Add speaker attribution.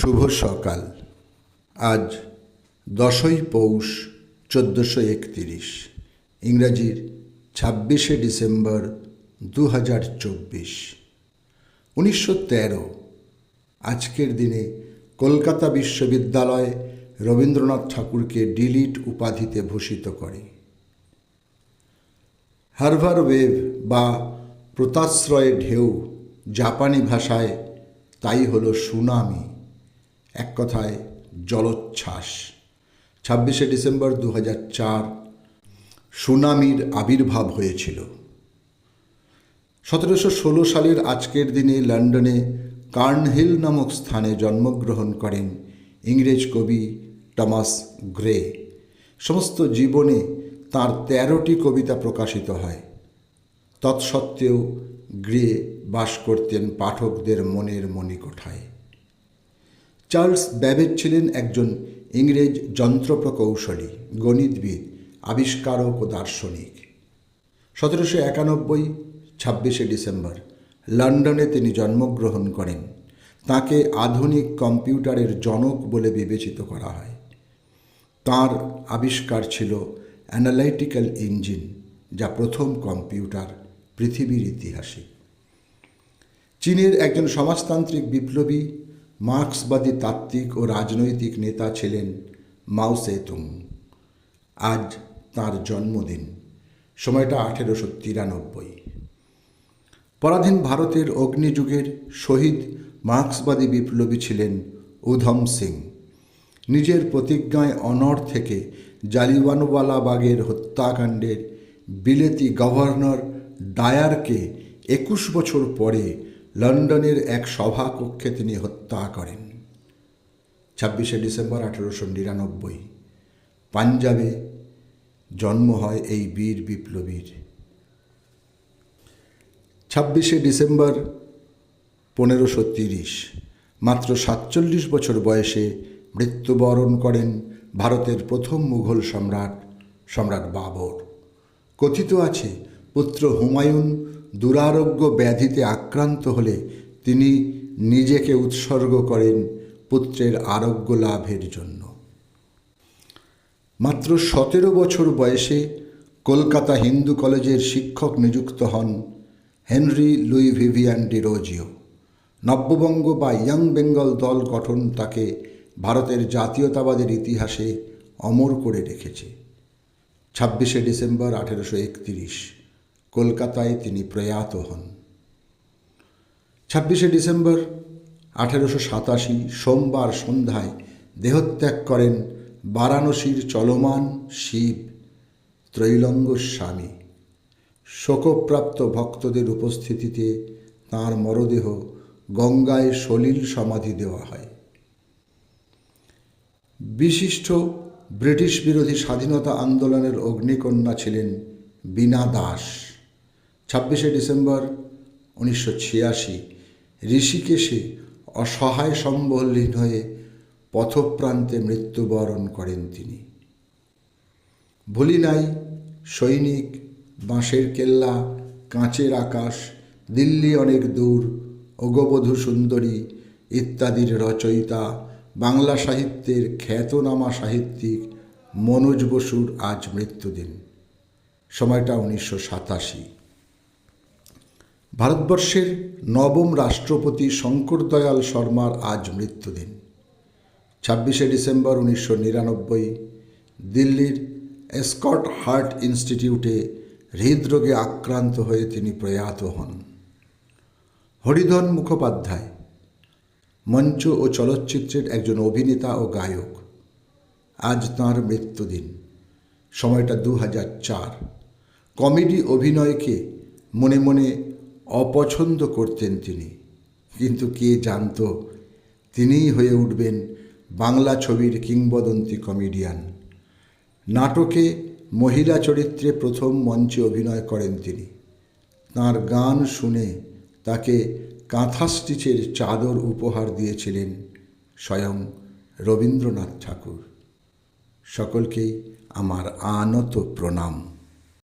Speaker 1: শুভ সকাল। আজ দশই পৌষ চোদ্দোশো একতিরিশ, ইংরাজির ছাব্বিশে ডিসেম্বর দু হাজার চব্বিশ। উনিশশো তেরো, আজকের দিনে কলকাতা বিশ্ববিদ্যালয় রবীন্দ্রনাথ ঠাকুরকে ডিলিট উপাধিতে ভূষিত করে। হারভার ওয়েভ বা প্রতাশ্রয় ঢেউ জাপানি ভাষায় তাই হলো সুনামি। এক কথায় জলোচ্ছ্বাস। ছাব্বিশে ডিসেম্বর দু চার সুনামির আবির্ভাব হয়েছিল। সতেরোশো ষোলো সালের আজকের দিনে লন্ডনে কার্নহিল নামক স্থানে জন্মগ্রহণ করেন ইংরেজ কবি টমাস গ্রে। সমস্ত জীবনে তার তেরোটি কবিতা প্রকাশিত হয়। তৎসত্ত্বেও গ্রে বাস করতেন পাঠকদের মনের মণিকোঠায়। চার্লস ব্যাবেজ ছিলেন একজন ইংরেজ যন্ত্র প্রকৌশলী গণিতবিদ, আবিষ্কারক ও দার্শনিক। সতেরোশো একানব্বই, ছাব্বিশে ডিসেম্বর, লন্ডনে তিনি জন্মগ্রহণ করেন। তাকে আধুনিক কম্পিউটারের জনক বলে বিবেচিত করা হয়। তার আবিষ্কার ছিল অ্যানালাইটিক্যাল ইঞ্জিন, যা প্রথম কম্পিউটার পৃথিবীর ইতিহাসে। চীনের একজন সমাজতান্ত্রিক বিপ্লবী মার্ক্সবাদী তাত্ত্বিক ও রাজনৈতিক নেতা ছিলেন মাও সেতুং। আজ তার জন্মদিন। সময়টা আঠেরোশো তিরানব্বই। পরাধীন ভারতের অগ্নিযুগের শহীদ মার্ক্সবাদী বিপ্লবী ছিলেন উধম সিং। নিজের প্রতিজ্ঞায় অনড় থেকে জালিওয়ানওয়ালাবাগের হত্যাকাণ্ডের বিলেতি গভর্নর ডায়ারকে একুশ বছর পরে লন্ডনের এক সভাকক্ষে তিনি হত্যা করেন। ছাব্বিশে ডিসেম্বর আঠেরোশো নিরানব্বই। পাঞ্জাবে জন্ম হয় এই বীর বিপ্লবীর। ছাব্বিশে ডিসেম্বর পনেরোশো তিরিশ, মাত্র সাতচল্লিশ বছর বয়সে মৃত্যুবরণ করেন ভারতের প্রথম মুঘল সম্রাট সম্রাট বাবর। কথিত আছে, পুত্র হুমায়ুন দুরারোগ্য ব্যাধিতে আক্রান্ত হলে তিনি নিজেকে উৎসর্গ করেন পুত্রের আরোগ্য লাভের জন্য। মাত্র সতেরো বছর বয়সে কলকাতা হিন্দু কলেজের শিক্ষক নিযুক্ত হন হেনরি লুই ভিভিয়ান ডিরোজিও নব্যবঙ্গ বা ইয়াং বেঙ্গল দল গঠন তাকে ভারতের জাতীয়তাবাদের ইতিহাসে অমর করে রেখেছে। ছাব্বিশে ডিসেম্বর আঠেরোশো একতিরিশ। কলকাতায় তিনি প্রয়াত হন। ছাব্বিশে ডিসেম্বর আঠেরোশো সাতাশি সোমবার সন্ধ্যায় দেহত্যাগ করেন বারাণসীর চলমান শিব ত্রৈলঙ্গ স্বামী। শোকপ্রাপ্ত ভক্তদের উপস্থিতিতে তাঁর মরদেহ গঙ্গায় সলিল সমাধি দেওয়া হয়। বিশিষ্ট ব্রিটিশ বিরোধী স্বাধীনতা আন্দোলনের অগ্নিকন্যা ছিলেন বীণা দাস। ছাব্বিশে ডিসেম্বর উনিশশো ছিয়াশি, ঋষিকেশে অসহায় সম্বলহীন হয়ে পথপ্রান্তে মৃত্যুবরণ করেন তিনি। ভুলি নাই সৈনিক, বাঁশের কেল্লা, কাঁচের আকাশ, দিল্লি অনেক দূর, অগবধূ সুন্দরী ইত্যাদির রচয়িতা, বাংলা সাহিত্যের খ্যাতনামা সাহিত্যিক মনোজ বসুর আজ মৃত্যুদিন। সময়টা উনিশশো সাতাশি। ভারতবর্ষের নবম রাষ্ট্রপতি শঙ্কর দয়াল শর্মার আজ মৃত্যুদিন। ছাব্বিশে ডিসেম্বর উনিশশো নিরানব্বই, দিল্লির এসকট হার্ট ইনস্টিটিউটে হৃদরোগে আক্রান্ত হয়ে তিনি প্রয়াত হন। হরিধন মুখোপাধ্যায়, মঞ্চ ও চলচ্চিত্রের একজন অভিনেতা ও গায়ক, আজ তাঁর মৃত্যুদিন। সময়টা দু হাজার চার। কমেডি অভিনয়কে মনে মনে অপছন্দ করতেন তিনি। কিন্তু কে জানত, তিনিই হয়ে উঠবেন বাংলা ছবির কিংবদন্তি কমেডিয়ান। নাটকে মহিলা চরিত্রে প্রথম মঞ্চে অভিনয় করেন তিনি। তার গান শুনে তাকে কাঁথা স্টিচের চাদর উপহার দিয়েছিলেন স্বয়ং রবীন্দ্রনাথ ঠাকুর। সকলকেই আমার আনত প্রণাম।